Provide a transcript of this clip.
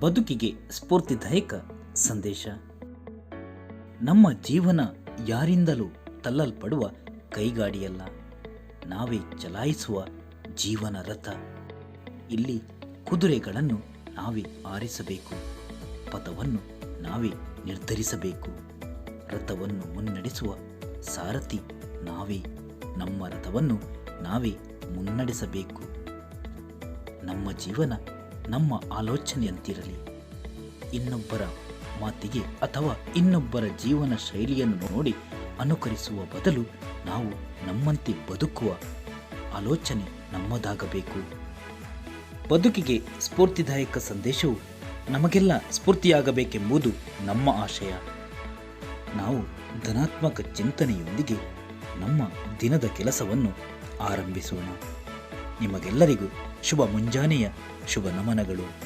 ಬದುಕಿಗೆ ಸ್ಫೂರ್ತಿದಾಯಕ ಸಂದೇಶ. ನಮ್ಮ ಜೀವನ ಯಾರಿಂದಲೂ ತಲ್ಲಲ್ಪಡುವ ಕೈಗಾಡಿಯಲ್ಲ. ನಾವೇ ಚಲಾಯಿಸುವ ಜೀವನ ರಥ. ಇಲ್ಲಿ ಕುದುರೆಗಳನ್ನು ನಾವೇ ಆರಿಸಬೇಕು. ಪಥವನ್ನು ನಾವೇ ನಿರ್ಧರಿಸಬೇಕು. ರಥವನ್ನು ಮುನ್ನಡೆಸುವ ಸಾರಥಿ ನಾವೇ. ನಮ್ಮ ರಥವನ್ನು ನಾವೇ ಮುನ್ನಡೆಸಬೇಕು. ನಮ್ಮ ಜೀವನ ನಮ್ಮ ಆಲೋಚನೆಯಂತಿರಲಿ. ಇನ್ನೊಬ್ಬರ ಮಾತಿಗೆ ಅಥವಾ ಇನ್ನೊಬ್ಬರ ಜೀವನ ಶೈಲಿಯನ್ನು ನೋಡಿ ಅನುಕರಿಸುವ ಬದಲು ನಾವು ನಮ್ಮಂತೆ ಬದುಕುವ ಆಲೋಚನೆ ನಮ್ಮದಾಗಬೇಕು. ಬದುಕಿಗೆ ಸ್ಫೂರ್ತಿದಾಯಕ ಸಂದೇಶವು ನಮಗೆಲ್ಲ ಸ್ಫೂರ್ತಿಯಾಗಬೇಕೆಂಬುದು ನಮ್ಮ ಆಶಯ. ನಾವು ಧನಾತ್ಮಕ ಚಿಂತನೆಯೊಂದಿಗೆ ನಮ್ಮ ದಿನದ ಕೆಲಸವನ್ನು ಆರಂಭಿಸೋಣ. ನಿಮಗೆಲ್ಲರಿಗೂ ಶುಭ ಮುಂಜಾನೆಯ ಶುಭ ನಮನಗಳು.